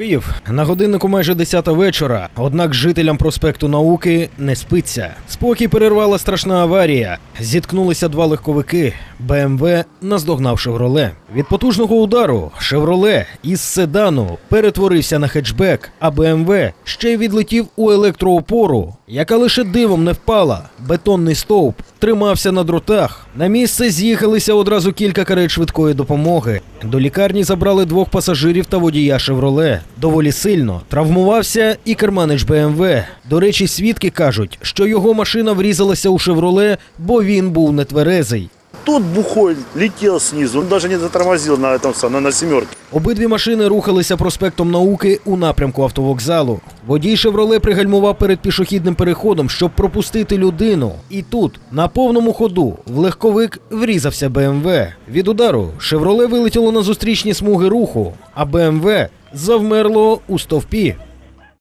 Київ на годиннику майже 10 вечора. Однак жителям проспекту науки не спиться. Спокій перервала страшна аварія. Зіткнулися два легковики. БМВ наздогнав Шевроле. Від потужного удару Шевроле із седану перетворився на хетчбек, а БМВ ще й відлетів у електроопору, яка лише дивом не впала. Бетонний стовп тримався на дротах. На місце з'їхалися одразу кілька карет швидкої допомоги. До лікарні забрали двох пасажирів та водія Шевроле. Доволі сильно травмувався і керманич БМВ. До речі, свідки кажуть, що його машина врізалася у Шевроле, бо він був нетверезий. Тот бухой летел снизу, он даже не затормозил на самом, на семерке. Обидві машини рухалися проспектом науки у напрямку автовокзалу. Водій Шевроле пригальмував перед пішохідним переходом, щоб пропустити людину. І тут, на повному ходу, в легковик врізався БМВ. Від удару Шевроле вилетіло на зустрічні смуги руху, а БМВ завмерло у стовпі.